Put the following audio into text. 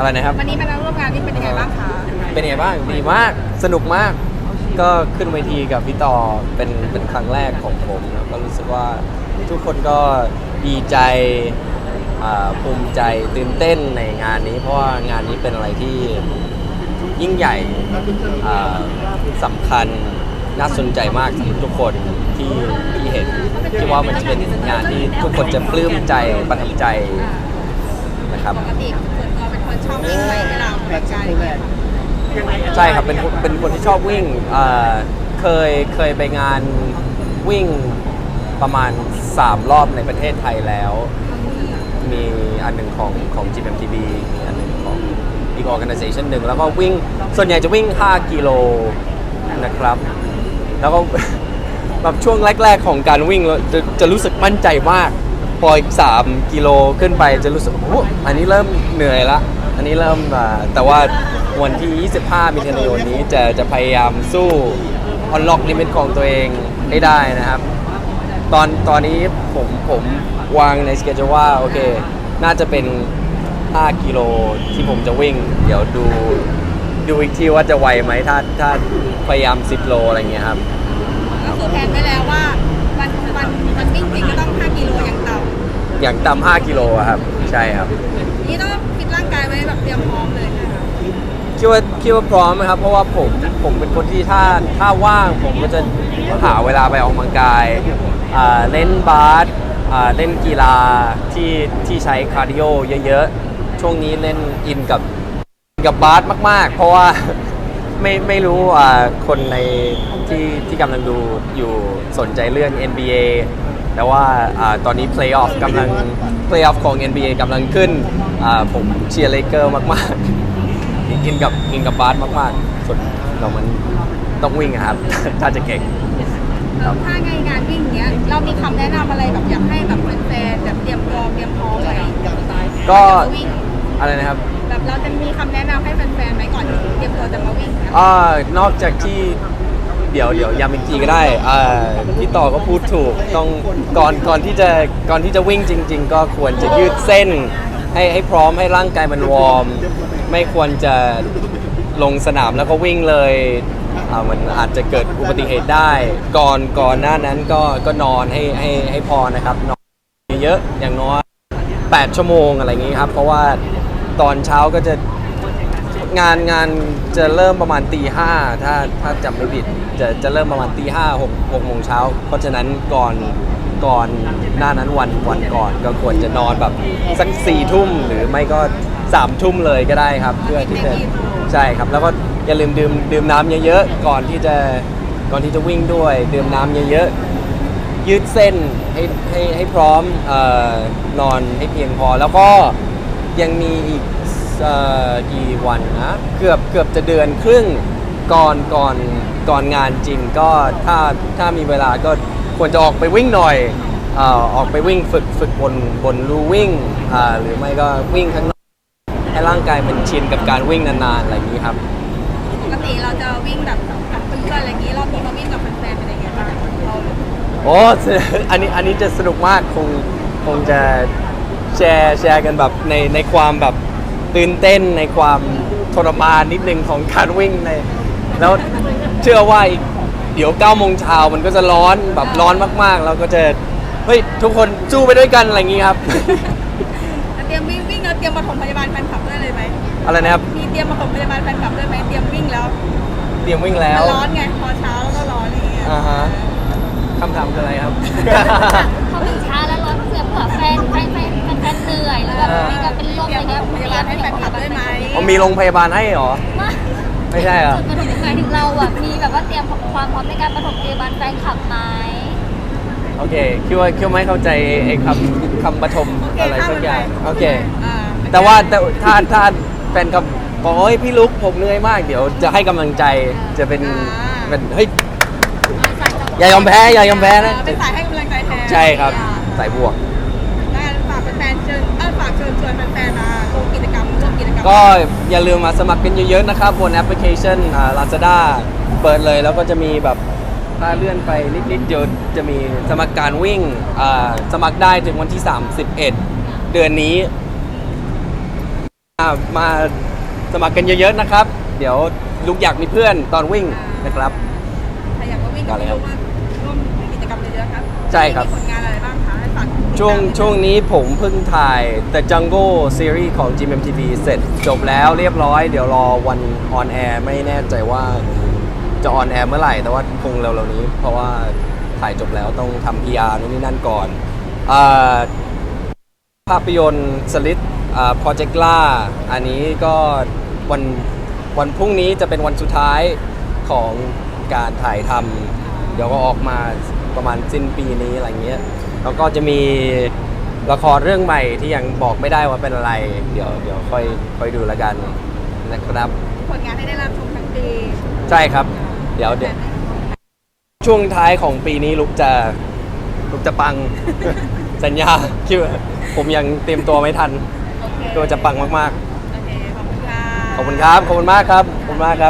อะไรนะครับ วันนี้มาร่วมงานนี่เป็นยังไงบ้างคะเป็นไงบ้างดีมากสนุกมาก ก็ขึ้นเวทีกับพี่ต่อเป็นเป็นครั้งแรกของผมแล้วก็รู้สึกว่าทุกคนก็ดีใจอ่าภูมิใจตื่นเต้นในงานนี้ เพราะว่างานนี้เป็นอะไรที่ยิ่งใหญ่อ่าสำคัญน่าสนใจมากสำหรับทุกคนที่ที่เห็นคิดว่ามันจะเป็นงานที่ทุกคนจะปลื้มใจประทับใจนะครับ ปกติส่วนตัวเป็น ชอบวิ่งไหมเวลาออกกำลังกายอย่างเงี้ยใช่ครับเป็นคนเป็นคนที่ชอบวิ่งเอ่อเคยเคยไปงานวิ่งประมาณ 3 รอบในประเทศไทยแล้ว มีอันหนึ่งของของ GMTV มีอันหนึ่งของอีก organization หนึ่งแล้วก็วิ่งส่วนใหญ่จะวิ่ง 5 กิโลนะครับ แล้วก็ แบบช่วงแรก ๆ ของการวิ่งจะจะรู้สึกมั่นใจมาก พออีก 3 กิโลขึ้นไปจะรู้สึกโอ้อันนี้เริ่มเหนื่อยละ อันนี้เริ่มอ่าแต่ว่าวันที่ 25 มิถุนายนนี้จะจะพยายามสู้ unlock limit ของตัวเองให้ได้นะครับ ตอนตอนนี้ผมผมวางในสเกจว่า โอเค น่าจะเป็น 5 กิโลที่ผมจะวิ่ง เดี๋ยวดูดูอีกทีว่าจะไหวไหมถ้าถ้าพยายาม 10 โลอะไรเงี้ยครับ ก็คือแพลนไว้แล้วว่าวันวันวันวิ่งจริงก็ต้อง 5 กิโลอย่างต่อย่างต่ำ5กิโลอะครับ ใช่ครับำนี่ต้อง คิดว่าคิดว่าพร้อมไหมครับ เพราะว่าผมผมเป็นคนที่ถ้าถ้าว่างผมก็จะหาเวลาไปออกกำลังกายอ่าเล่นบาสอ่าเล่นกีฬาที่ที่ใช้คาร์ดิโอเยอะๆ ช่วงนี้เล่นอินกับกับบาสมาก ๆ เพราะว่า ไม่ไม่รู้อ่าคนในที่ที่กำลังดูอยู่สนใจเรื่อง NBA แต่ว่าอาตอนนี้ Playoff กำลัง Playoff ของ NBA กำลังขึ้นอ่าผมเชียร์เลเกอร์มาก ๆ กินกับกินกับบาสมากๆ ส่วนเรามันต้องวิ่งอะครับ ถ้าจะเก่งครับถ้าในงานวิ่งเนี้ย เรามีคำแนะนำอะไรแบบอยากให้แบบแฟนๆแบบเตรียมตัวเตรียมพร้อมไว้ก็จะมาวิ่งอะไรนะครับแบบเราจะมีคำแนะนำให้แฟนๆไหมก่อนที่เตรียมตัวจะมาวิ่งเนี่ยอ่านอกจากที่เดี๋ยวเดี๋ยวย้ำอีกทีก็ได้อ่าพี่ต่อก็พูดถูกต้องก่อนก่อนที่จะก่อนที่จะวิ่งจริง ๆ ก็ควรจะยืดเส้น ให้ให้พร้อมให้ร่างกายมันวอร์ม ไม่ควรจะลงสนามแล้วก็วิ่งเลยอ่ามันอาจจะเกิดอุบัติเหตุได้ ก่อนก่อนหน้านั้นก็ก็นอนให้ให้ให้พอนะครับ นอนเยอะๆอย่างน้อย 8 ชั่วโมงอะไรอย่างงี้ครับ เพราะว่าตอนเช้าก็จะงานงานจะเริ่มประมาณตีห้าถ้าถ้าจำไม่ผิดจะจะเริ่มประมาณตีห้าหกหกโมงเช้า เพราะฉะนั้นก่อนก่อนหน้านั้นวันวันก่อนก็ควรจะนอนแบบสักสี่ทุ่มหรือไม่ก็ สามทุ่มเลยก็ได้ครับ เพื่อที่จะใช่ครับ แล้วก็อย่าลืมดื่มดื่มน้ำเยอะๆก่อนที่จะก่อนที่จะวิ่งด้วย ดื่มน้ำเยอะๆยืดเส้นให้ให้ให้พร้อมเออนอนให้เพียงพอ แล้วก็ยังมีอีกเอ่อกี่วันนะเกือบเกือบจะเดือนครึ่งก่อนก่อนก่อนงานจริงก็ถ้าถ้ามีเวลาก็ควรจะออกไปวิ่งหน่อยเอ่อออกไปวิ่งฝึกฝึกบนบนลู่วิ่งอ่าหรือไม่ก็วิ่งข้างนอก ให้ร่างกายมันชินกับการวิ่งนานๆอะไรอย่างนี้ครับ ปกติเราจะวิ่งแบบกับเพื่อนๆอะไรอย่างนี้รอบนี้มาวิ่งกับแฟนๆเป็นยังไงบ้างเราโอ้อันนี้อันนี้จะสนุกมากคงคงจะแชร์แชร์กันแบบในในความแบบตื่นเต้นในความทรมานนิดนึงของการวิ่งในแล้วเชื่อว่าอีกเดี๋ยว9โมงเช้ามันก็จะร้อนแบบร้อนมากๆแล้วก็จะเฮ้ยทุกคนสู้ไปด้วยกันอะไรอย่างนี้ครับ เตรียมมาถมพยาบาลแฟนคลับด้วยเลยไหมอะไรนะครับมีเตรียมมาถมพยาบาลแฟนคลับด้วยไหมเตรียมวิ่งแล้วเตรียมวิ่งแล้วมันร้อนไงพอเช้าแล้วก็ร้อนอะไรอย่างเงี้ยอ่าฮะคำถามคืออะไรครับ เขาถึงช้าแล้วร้อนเสือเผื่อแฟนแฟนแฟนแฟนแฟนเหนื่อยแล้วแบบมีการเป็นลมเตรีอะยไรมมาเงี้ยถมพยาบาลให้แฟนคลับด้วยไหมผมมีโรงพยาบาลให้เหรอ มาไม่ใช่เหรอ จุดประถมหมายถึงเราอะมีแบบว่าเตรียมความพร้อมในการประถมพยาบาลแฟนคลับไหมโอเคคิดว่าคิดว่าไม่เข้าใจไอ้คำคำปฐมโอเคอะไรสักอย่าง โอเค อ่า แต่ว่าแต่ถ้าถ้าแฟนกับบอกเฮ้ยพี่ลุกผมเหนื่อยมาก เดี๋ยวจะให้กำลังใจจะเป็นเป็นเฮ้ยอย่ายอมแพ้อย่ายอมแพ้นะเป็นสายให้กำลังใจแทนใช่ครับสายบวก ได้ฝากแฟนๆเชิญเออฝากเชิญชวนแฟนๆมาร่วมกิจกรรมร่วมกิจกรรม ก็อย่าลืมมาสมัครกันเยอะๆนะครับ บนแอปพลิเคชันอ่า Lazada เปิดเลยแล้วก็จะมีแบบถ้าเลื่อนไปนิดๆเดี๋ยวจะมีสมัครการวิ่งอ่าสมัครได้ถึงวันที่ 31 เดือนนี้ อ่ามาสมัครกันเยอะๆนะครับ เดี๋ยวลุกอยากมีเพื่อนตอนวิ่งนะครับ ใครอยากมาวิ่งก็ไม่รู้ว่าร่วมกิจกรรมเยอะๆครับใช่ครับ มีผลงานอะไรบ้างคะให้ฝากติดตามช่วงช่วงนี้ผมเพิ่งถ่าย The Jungle Series ของ GMMTV เสร็จจบแล้วเรียบร้อย เดี๋ยวรอวันออนแอร์ไม่แน่ใจว่าจะออนแอร์เมื่อไหร่ แต่ว่าคงเร็วๆนี้ เพราะว่าถ่ายจบแล้วต้องทำ PR นู่นนี่นั่นก่อนอาภาพยนตร์สลิด โปรเจกต์ล่าอันนี้ก็วันวันพรุ่งนี้จะเป็นวันสุดท้ายของการถ่ายทำเดี๋ยวก็ออกมาประมาณสิ้นปีนี้อะไรเงี้ยแล้วก็จะมีละครเรื่องใหม่ที่ยังบอกไม่ได้ว่าเป็นอะไร เดี๋ยวเดี๋ยวค่อยค่อยดูแล้วกันนะครับ ผลงานให้ได้รับชมทั้งปีใช่ครับ เดี๋ยวเดี๋ยวช่วงท้ายของปีนี้ลุกจะลุกจะปัง สัญญาคิดว่าผมยังเตรียมตัวไม่ทัน โอเคตัวจะปังมากโอเคขอบคุณค่ะ ๆ ขอบคุณครับ ขอบคุณมากครับ ขอบคุณมากครับ